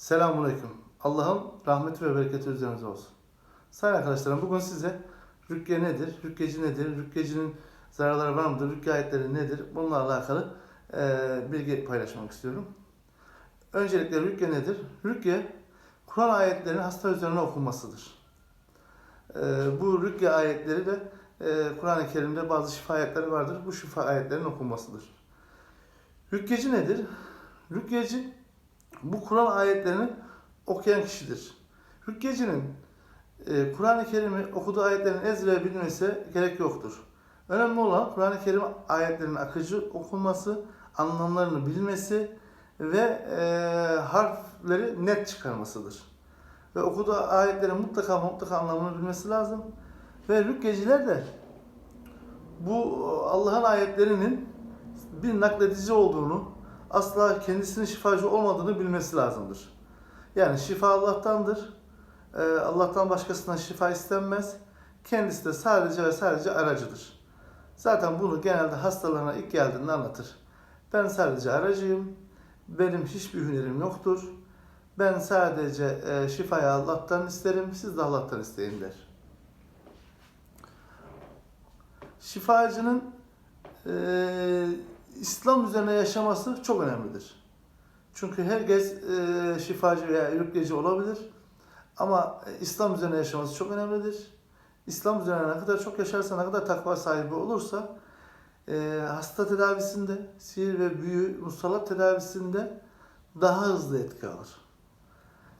Selamünaleyküm. Allah'ın rahmeti ve bereketi üzerinize olsun. Sayın arkadaşlarım bugün size rükye nedir, rükkeci nedir, rükkecinin zararları var mıdır, rükye ayetleri nedir bununla alakalı eee, bilgi paylaşmak istiyorum. Öncelikle rükye nedir? Rükye Kur'an ayetlerinin hasta üzerine okunmasıdır. Eee, bu rükye ayetleri de eee, Kur'an-ı Kerim'de bazı şifa ayetleri vardır. Bu şifa ayetlerinin okunmasıdır. Rükkeci nedir? Rükkeci bu Kur'an ayetlerini okuyan kişidir. Rükkecinin e, Kur'an-ı Kerim'i okuduğu ayetlerin ezbere bilmesi gerek yoktur. Önemli olan Kur'an-ı Kerim ayetlerinin akıcı okunması, anlamlarını bilmesi ve e, harfleri net çıkarmasıdır. Ve okuduğu ayetlerin mutlaka mutlaka anlamını bilmesi lazım. Ve rükkeciler de bu Allah'ın ayetlerinin bir nakledici olduğunu, asla kendisinin şifacı olmadığını bilmesi lazımdır. Yani şifa Allah'tandır. Ee, Allah'tan başkasından şifa istenmez. Kendisi de sadece ve sadece aracıdır. Zaten bunu genelde hastalarına ilk geldiğinde anlatır. Ben sadece aracıyım. Benim hiçbir hünerim yoktur. Ben sadece e, şifayı Allah'tan isterim. Siz de Allah'tan isteyin der. Şifacının e, İslam üzerine yaşaması çok önemlidir. Çünkü herkes e, şifacı veya rükyeci olabilir. Ama e, İslam üzerine yaşaması çok önemlidir. İslam üzerine ne kadar çok yaşarsa, ne kadar takva sahibi olursa e, hasta tedavisinde, sihir ve büyü, musallat tedavisinde daha hızlı etki alır.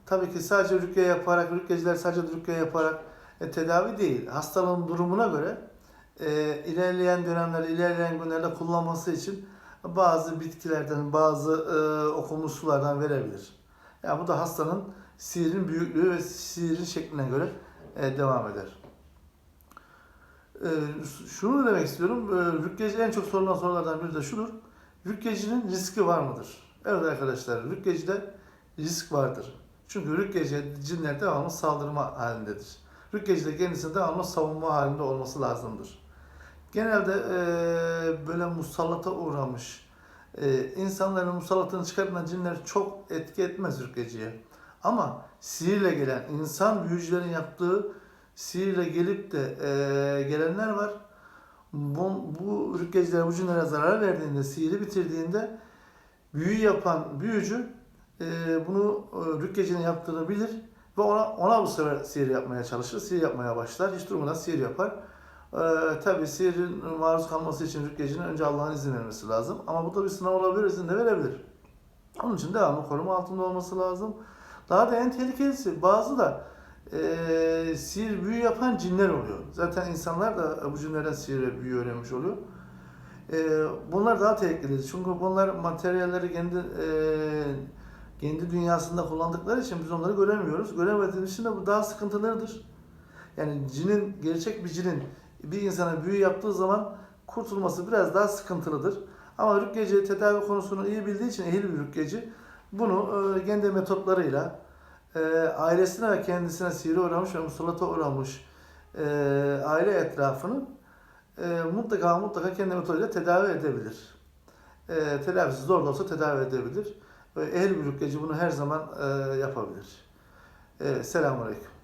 Tabii ki sadece rükye yaparak, rükyeciler sadece rükye yaparak e, tedavi değil. Hastalığın durumuna göre e, ilerleyen dönemler, ilerleyen günlerde kullanması için bazı bitkilerden, bazı e, okunmuş sulardan verebilir. Yani bu da hastanın sihirin büyüklüğü ve sihirin şekline göre e, devam eder. E, şunu demek istiyorum, e, rükkeci en çok sorulan sorulardan biri de şudur. Rükkecinin riski var mıdır? Evet arkadaşlar, rükkecide risk vardır. Çünkü rükkeci cinler devamlı saldırma halindedir. Rükkeci de kendisinde devamlı savunma halinde olması lazımdır. Genelde e, böyle musallata uğramış e, insanların musallatını çıkartan cinler çok etki etmez rükkeciye. Ama sihirle gelen, insan büyücülerin yaptığı sihirle gelip de e, gelenler var. Bu, bu rükkeciler bu cinlere zarar verdiğinde, sihiri bitirdiğinde büyü yapan büyücü e, bunu e, rükkecinin yaptığını bilir ve ona ona bu sefer sihir yapmaya çalışır, sihir yapmaya başlar. Hiç durmadan sihir yapar. Ee, tabii sihirin maruz kalması için rükkecinin önce Allah'ın izin vermesi lazım. Ama bu da bir sınav olabilir, izin de verebilir. Onun için devamlı koruma altında olması lazım. Daha da en tehlikelisi bazı da e, sihir büyü yapan cinler oluyor. Zaten insanlar da bu cinlerden sihir ve büyü öğrenmiş oluyor. E, bunlar daha tehlikeli. Çünkü bunlar materyalleri kendi e, kendi dünyasında kullandıkları için biz onları göremiyoruz. Göremediğimiz için de bu daha sıkıntılarıdır. Yani cinin, gerçek bir cinin bir insana büyü yaptığı zaman kurtulması biraz daha sıkıntılıdır. Ama rükkeci tedavi konusunu iyi bildiği için ehil bir rükkeci bunu e, kendi metotlarıyla e, ailesine ve kendisine sihre uğramış ve musallata uğramış e, aile etrafını e, mutlaka mutlaka kendi metoduyla tedavi edebilir. E, tedavisi zor da olsa tedavi edebilir. E, ehil bir rükkeci bunu her zaman e, yapabilir. E, Selamun Aleyküm.